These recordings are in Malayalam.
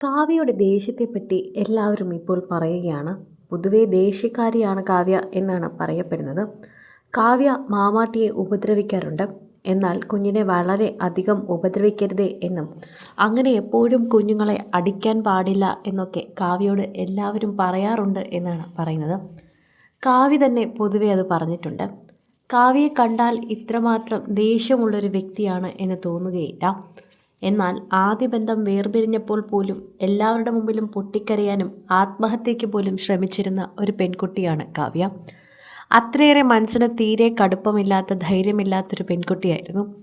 കാവ്യയുടെ ദേഷ്യത്തെപ്പറ്റി എല്ലാവരും ഇപ്പോൾ പറയുകയാണ്. പൊതുവേ ദേഷ്യക്കാരിയാണ് കാവ്യ എന്നാണ് പറയപ്പെടുന്നത്. കാവ്യ മാമാട്ടിയെ ഉപദ്രവിക്കാറുണ്ട്. എന്നാൽ കുഞ്ഞിനെ വളരെ അധികം ഉപദ്രവിക്കരുത് എന്നും അങ്ങനെ എപ്പോഴും കുഞ്ഞുങ്ങളെ അടിക്കാൻ പാടില്ല എന്നൊക്കെ കാവ്യയോട് എല്ലാവരും പറയാറുണ്ട് എന്നാണ് പറയുന്നത്. കാവ്യ തന്നെ പൊതുവെ അത് പറഞ്ഞിട്ടുണ്ട്. കാവ്യയെ കണ്ടാൽ ഇത്രമാത്രം ദേഷ്യമുള്ളൊരു വ്യക്തിയാണ് എന്ന് തോന്നുകയില്ല. എന്നാൽ ആദ്യ ബന്ധം വേർപിരിഞ്ഞപ്പോൾ പോലും എല്ലാവരുടെ മുമ്പിലും പൊട്ടിക്കരയാനും ആത്മഹത്യയ്ക്ക് പോലും ശ്രമിച്ചിരുന്ന ഒരു പെൺകുട്ടിയാണ് കാവ്യ. അത്രയേറെ മനസ്സിന് തീരെ കടുപ്പമില്ലാത്ത ധൈര്യമില്ലാത്തൊരു പെൺകുട്ടിയായിരുന്നു.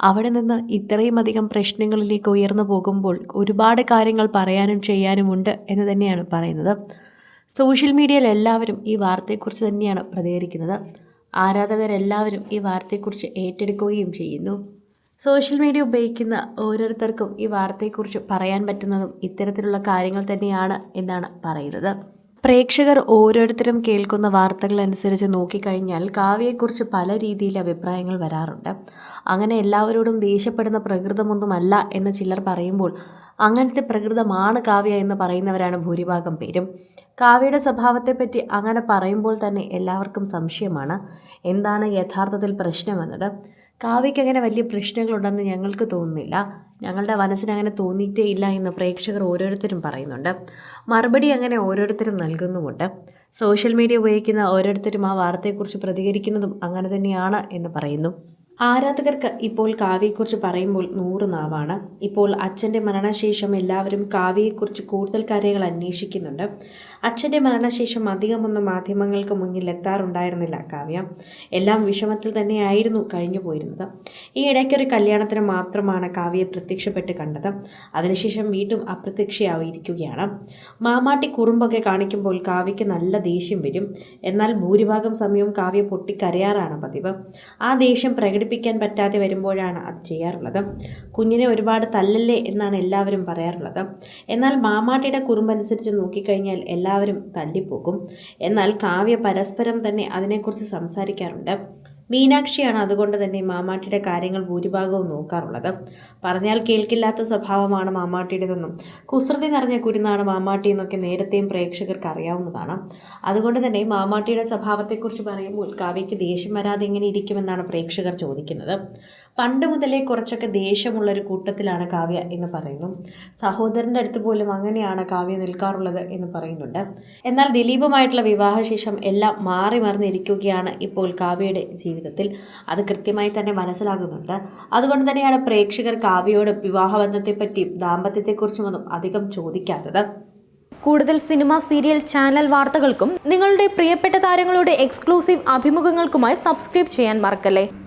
അവിടെ നിന്ന് ഇത്രയും അധികം പ്രശ്നങ്ങളിലേക്ക് ഉയർന്നു പോകുമ്പോൾ ഒരുപാട് കാര്യങ്ങൾ പറയാനും ചെയ്യാനുമുണ്ട് എന്ന് തന്നെയാണ് പറയുന്നത്. സോഷ്യൽ മീഡിയയിൽ എല്ലാവരും ഈ വാർത്തയെക്കുറിച്ച് തന്നെയാണ് പ്രതികരിക്കുന്നത്. ആരാധകരെല്ലാവരും ഈ വാർത്തയെക്കുറിച്ച് ഏറ്റെടുക്കുകയും ചെയ്യുന്നു. സോഷ്യൽ മീഡിയ ഉപയോഗിക്കുന്ന ഓരോരുത്തർക്കും ഈ വാർത്തയെക്കുറിച്ച് പറയാൻ പറ്റുന്നതും ഇത്തരത്തിലുള്ള കാര്യങ്ങൾ തന്നെയാണ് എന്നാണ് പറയുന്നത്. പ്രേക്ഷകർ ഓരോരുത്തരും കേൾക്കുന്ന വാർത്തകൾ അനുസരിച്ച് നോക്കിക്കഴിഞ്ഞാൽ കാവ്യയെക്കുറിച്ച് പല രീതിയിൽ അഭിപ്രായങ്ങൾ വരാറുണ്ട്. അങ്ങനെ എല്ലാവരോടും ദേഷ്യപ്പെടുന്ന പ്രകൃതമൊന്നുമല്ല എന്ന് ചിലർ പറയുമ്പോൾ അങ്ങനത്തെ പ്രകൃതമാണ് കാവ്യ എന്ന് പറയുന്നവരാണ് ഭൂരിഭാഗം പേരും. കാവ്യയുടെ സ്വഭാവത്തെപ്പറ്റി അങ്ങനെ പറയുമ്പോൾ തന്നെ എല്ലാവർക്കും സംശയമാണ്. എന്താണ് യഥാർത്ഥത്തിൽ പ്രശ്നമെന്നത്? കാവ്യയ്ക്ക് അങ്ങനെ വലിയ പ്രശ്നങ്ങളുണ്ടെന്ന് ഞങ്ങൾക്ക് തോന്നുന്നില്ല. ഞങ്ങളുടെ മനസ്സിന് അങ്ങനെ തോന്നിയിട്ടേ ഇല്ല എന്ന് പ്രേക്ഷകർ ഓരോരുത്തരും പറയുന്നുണ്ട്. മറുപടി അങ്ങനെ ഓരോരുത്തരും നൽകുന്നുമുണ്ട്. സോഷ്യൽ മീഡിയ ഉപയോഗിക്കുന്ന ഓരോരുത്തരും ആ വാർത്തയെക്കുറിച്ച് പ്രതികരിക്കുന്നതും അങ്ങനെ തന്നെയാണ് എന്ന് പറയുന്നു. ആരാധകർക്ക് ഇപ്പോൾ കാവ്യയെക്കുറിച്ച് പറയുമ്പോൾ നൂറ് നാവാണ്. ഇപ്പോൾ അച്ഛന്റെ മരണശേഷം എല്ലാവരും കാവ്യയെക്കുറിച്ച് കൂടുതൽ കാര്യങ്ങൾ അന്വേഷിക്കുന്നുണ്ട്. അച്ഛന്റെ മരണശേഷം അധികമൊന്നും മാധ്യമങ്ങൾക്ക് മുന്നിൽ എത്താറുണ്ടായിരുന്നില്ല കാവ്യ. എല്ലാം വിഷമത്തിൽ തന്നെയായിരുന്നു കഴിഞ്ഞു പോയിരുന്നത്. ഈ ഇടയ്ക്കൊരു കല്യാണത്തിന് മാത്രമാണ് കാവ്യയെ പ്രത്യക്ഷപ്പെട്ട് കണ്ടത്. അതിനുശേഷം വീണ്ടും അപ്രത്യക്ഷയായിരിക്കുകയാണ്. മാമാട്ടി കുറുമ്പൊക്കെ കാണിക്കുമ്പോൾ കാവ്യയ്ക്ക് നല്ല ദേഷ്യം വരും. എന്നാൽ ഭൂരിഭാഗം സമയവും കാവ്യ പൊട്ടിക്കരയാറാണ് പതിവ്. ആ ദേഷ്യം പ്രകടിപ്പിക്കാൻ പറ്റാതെ വരുമ്പോഴാണ് അത് ചെയ്യാറുള്ളത്. കുഞ്ഞിനെ ഒരുപാട് തല്ലല്ലേ എന്നാണ് എല്ലാവരും പറയാറുള്ളത്. എന്നാൽ മാമാട്ടിയുടെ കുറുമ്പനുസരിച്ച് നോക്കിക്കഴിഞ്ഞാൽ എല്ലാവരും തല്ലിപ്പോകും. എന്നാൽ കാവ്യ പരസ്പരം തന്നെ അതിനെക്കുറിച്ച് സംസാരിക്കാറുണ്ട്. മീനാക്ഷിയാണ് അതുകൊണ്ട് തന്നെ മാമാട്ടിയുടെ കാര്യങ്ങൾ ഭൂരിഭാഗവും നോക്കാറുള്ളത്. പറഞ്ഞാൽ കേൾക്കില്ലാത്ത സ്വഭാവമാണ് മാമാട്ടിയുടേതെന്നും കുസൃതി നിറഞ്ഞ കുരുന്നാണ് മാമാട്ടി എന്നൊക്കെ നേരത്തെയും പ്രേക്ഷകർക്ക് അറിയാവുന്നതാണ്. അതുകൊണ്ട് തന്നെ മാമാട്ടിയുടെ സ്വഭാവത്തെക്കുറിച്ച് പറയുമ്പോൾ കാവ്യയ്ക്ക് ദേഷ്യം വരാതെ എങ്ങനെ ഇരിക്കുമെന്നാണ് പ്രേക്ഷകർ ചോദിക്കുന്നത്. പണ്ട് മുതലേ കുറച്ചൊക്കെ ദേഷ്യമുള്ളൊരു കൂട്ടത്തിലാണ് കാവ്യ എന്ന് പറയുന്നു. സഹോദരന്റെ അടുത്ത് പോലും അങ്ങനെയാണ് കാവ്യ നിൽക്കാറുള്ളത് എന്ന് പറയുന്നുണ്ട്. എന്നാൽ ദിലീപുമായിട്ടുള്ള വിവാഹശേഷം എല്ലാം മാറി മറിഞ്ഞിരിക്കുകയാണ് ഇപ്പോൾ കാവ്യയുടെ ജീവിതത്തിൽ. അത് കൃത്യമായി തന്നെ മനസ്സിലാകുന്നുണ്ട്. അതുകൊണ്ട് തന്നെയാണ് പ്രേക്ഷകർ കാവ്യയോട് വിവാഹബന്ധത്തെപ്പറ്റിയും ദാമ്പത്യത്തെക്കുറിച്ചുമൊന്നും അധികം ചോദിക്കാത്തത്. കൂടുതൽ സിനിമ സീരിയൽ ചാനൽ വാർത്തകൾക്കും നിങ്ങളുടെ പ്രിയപ്പെട്ട താരങ്ങളുടെ എക്സ്ക്ലൂസീവ് അഭിമുഖങ്ങൾക്കുമായി സബ്സ്ക്രൈബ് ചെയ്യാൻ മറക്കല്ലേ?